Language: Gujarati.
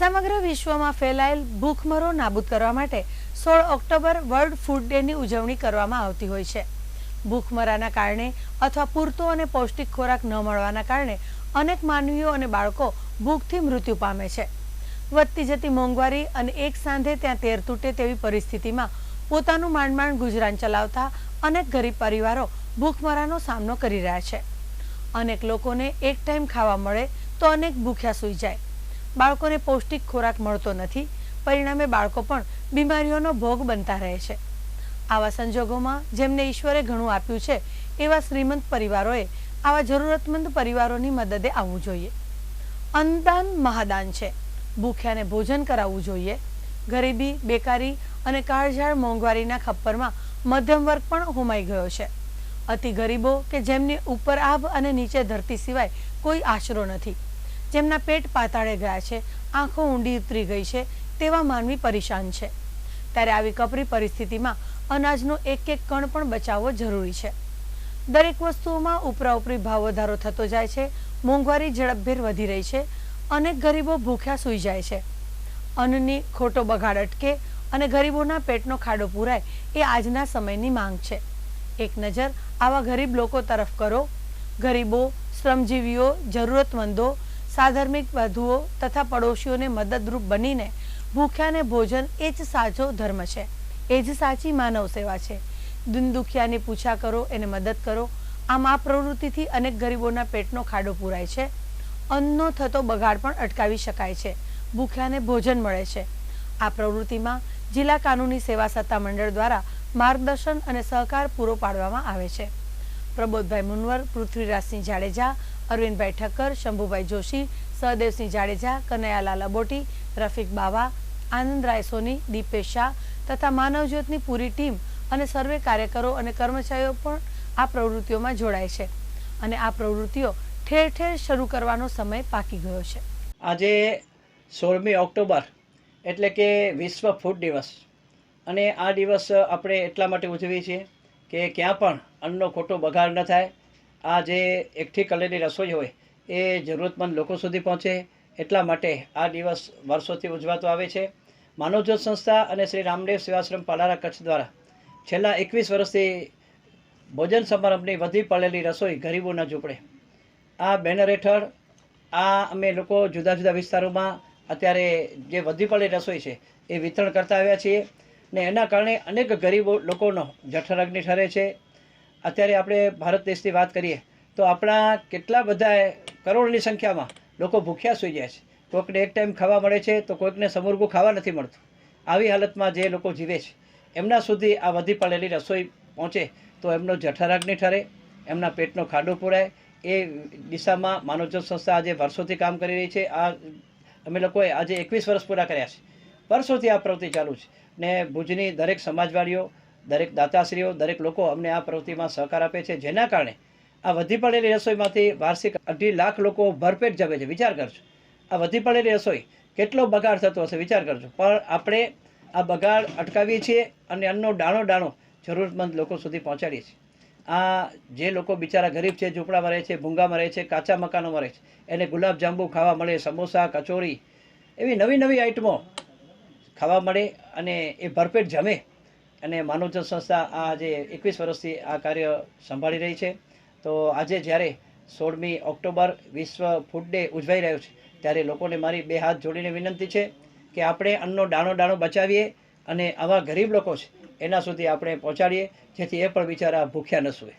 સમગ્ર વિશ્વમાં ફેલાયેલ ભૂખમરો નાબૂદ કરવા માટે સોળ ઓક્ટોબર વર્લ્ડ ફૂડ ડેની ઉજવણી કરવામાં આવતી હોય છે. ભૂખમરાના કારણે અથવા પૂરતો અને પૌષ્ટિક ખોરાક ન મળવાના કારણે અનેક માનવીઓ અને બાળકો ભૂખથી મૃત્યુ પામે છે. વધતી જતી મોંઘવારી અને એક સાંધે ત્યાં તેર તૂટે તેવી પરિસ્થિતિમાં પોતાનું માંડ માંડ ગુજરાન ચલાવતા અનેક ગરીબ પરિવારો ભૂખમરાનો સામનો કરી રહ્યા છે. અનેક લોકોને એક ટાઈમ ખાવા મળે તો અનેક ભૂખ્યા સૂઈ જાય. બાળકોને પૌષ્ટિક ખોરાક મળતો નથી. પરિણામે બાળકો પણ બીમારીઓનો ભોગ બનતા રહે છે. આવા સંજોગોમાં જેમને ઈશ્વરે ઘણું આપ્યું છે, એવા શ્રીમંત પરિવારોએ આવા જરૂરતમંદ પરિવારોની મદદે આવવું જોઈએ. અન્નદાન મહાદાન છે. ભૂખ્યાને ભોજન કરાવવું જોઈએ. ગરીબી, બેકારી અને કાળઝાળ મોંઘવારીના ખપ્પરમાં મધ્યમ વર્ગ પણ હોમાઈ ગયો છે. અતિ ગરીબો કે જેમની ઉપર આભ અને નીચે ધરતી સિવાય કોઈ આશરો નથી. જેમના પેટ પાતાળે ગયા છે, આંખો ઊંડી ઉતરી ગઈ છે, તેવા માનવી પરેશાન છે. ત્યારે આવી કપરી પરિસ્થિતિમાં અનાજનો એક એક કણ પણ બચાવવો જરૂરી છે. દરેક વસ્તુઓમાં ઉપરા ઉપરી ભાવ વધારો થતો જાય છે, મોંઘવારી ઝડપભેર વધી રહી છે અનેક ગરીબો ભૂખ્યા સૂઈ જાય છે. અન્નની ખોટો બગાડ અટકે અને ગરીબોના પેટનો ખાડો પૂરાય એ આજના સમયની માંગ છે. એક નજર આવા ગરીબ લોકો તરફ કરો. ગરીબો, શ્રમજીવીઓ, જરૂરતમંદો સાધર્મિક વધુઓ તથા પડોશીઓને મદદરૂપ બનીને ભૂખ્યાને ભોજન એ જ સાચો ધર્મ છે. એ જ સાચી માનવ સેવા છે. દિન દુખિયાની પૂછા કરો, એને મદદ કરો. આમ આ પ્રવૃત્તિથી અનેક ગરીબોના પેટનો ખાડો પૂરાય છે. અન્નનો થતો બગાડ પણ અટકાવી શકાય છે. ભૂખ્યાને ભોજન મળે છે. આ પ્રવૃત્તિમાં જિલ્લા કાનૂની સેવા સત્તા મંડળ દ્વારા માર્ગદર્શન અને સહકાર પૂરો પાડવામાં આવે છે. પ્રબોધભાઈ મુનવર, પૃથ્વીરાજસિંહ જાડેજા અરવિંદભાઈ ઠક્કર શંભુભાઈ જોશી, સહદેવસિંહ જાડેજા, કનૈયાલાલ અબોટી, રફીક બાવા આનંદરાય સોની, દીપેશ શાહ તથા માનવજ્યોતની પૂરી ટીમ અને સર્વે કાર્યકરો અને કર્મચારીઓ પણ આ પ્રવૃત્તિઓમાં જોડાય છે. અને આ પ્રવૃત્તિઓ ઠેર ઠેર શરૂ કરવાનો સમય પાકી ગયો છે. આજે સોળમી ઓક્ટોબર એટલે કે વિશ્વ ફૂડ દિવસ. અને આ દિવસ આપણે એટલા માટે ઉજવીએ છીએ કે ક્યાં પણ અન્નનો ખોટો બગાડ ન થાય. આ જે એકઠી કરેલી રસોઈ હોય, એ જરૂરતમંદ લોકો સુધી પહોંચે. એટલા માટે આ દિવસ વર્ષોથી ઉજવાતો આવે છે. માનવજ્યોત સંસ્થા અને શ્રી રામદેવ સેવાશ્રમ પાલારા કચ્છ દ્વારા છેલ્લા એકવીસ વર્ષથી ભોજન સમારંભની વધી પડેલી રસોઈ ગરીબોના ઝૂંપડે. આ બેનર હેઠળ આ અમે લોકો જુદા જુદા વિસ્તારોમાં અત્યારે જે વધી પડેલી રસોઈ છે, એ વિતરણ કરતા આવ્યા છીએ. ને એના કારણે અનેક ગરીબો લોકોનો જઠરાગ્નિ ઠરે છે. અત્યારે આપણે ભારત દેશની વાત કરીએ, તો આપણા કેટલા બધા કરોડની સંખ્યામાં લોકો ભૂખ્યા સૂઈ જાય છે. કોઈકને એક ટાઈમ ખાવા મળે છે, તો કોઈકને સમૂરગું ખાવા નથી મળતું. આવી હાલતમાં જે લોકો જીવે છે, એમના સુધી આ વધી પડેલી રસોઈ પહોંચે તો એમનો જઠરાગ્નિ ઠરે, એમના પેટનો ખાડો પૂરાય. એ દિશામાં માનવજ્યોત સંસ્થા આજે વર્ષોથી કામ કરી રહી છે. આ અમે લોકોએ આજે એકવીસ વર્ષ પૂરા કર્યા છે. વર્ષોથી આ પ્રવૃત્તિ ચાલુ છે. ને ભુજની દરેક સમાજવાડીઓ દરેક દાતાશ્રીઓ, દરેક લોકો અમને આ પ્રવૃત્તિમાં સહકાર આપે છે. જેના કારણે આ વધી પડેલી રસોઈમાંથી વાર્ષિક અઢી લાખ લોકો ભરપેટ જમે છે. વિચાર કરજો. આ વધી પડેલી રસોઈ કેટલો બગાડ થતો હશે? વિચાર કરજો. પણ આપણે આ બગાડ અટકાવીએ છીએ અને અન્નનો દાણો દાણો જરૂરતમંદ લોકો સુધી પહોંચાડીએ છીએ. આ જે લોકો બિચારા ગરીબ છે, ઝૂંપડામાં રહે છે, ભૂંગામાં રહે છે, કાચા મકાનોમાં રહે છે, એને ગુલાબજાંબુ ખાવા મળે, સમોસા, કચોરી, એવી નવી નવી આઈટમો ખાવા મળે અને એ ભરપેટ જમે. અને માનવજન સંસ્થા આ આજે એકવીસ વર્ષથી આ કાર્ય સંભાળી રહી છે. તો આજે જ્યારે સોળમી ઓક્ટોબર વિશ્વ ફૂડ ડે ઉજવાઈ રહ્યો છે, ત્યારે લોકોને મારી બે હાથ જોડીને વિનંતી છે કે આપણે અન્નનો દાણો દાણો બચાવીએ અને આવા ગરીબ લોકો છે, એના સુધી આપણે પહોંચાડીએ, જેથી એ પણ બિચારા ભૂખ્યા ન સૂવે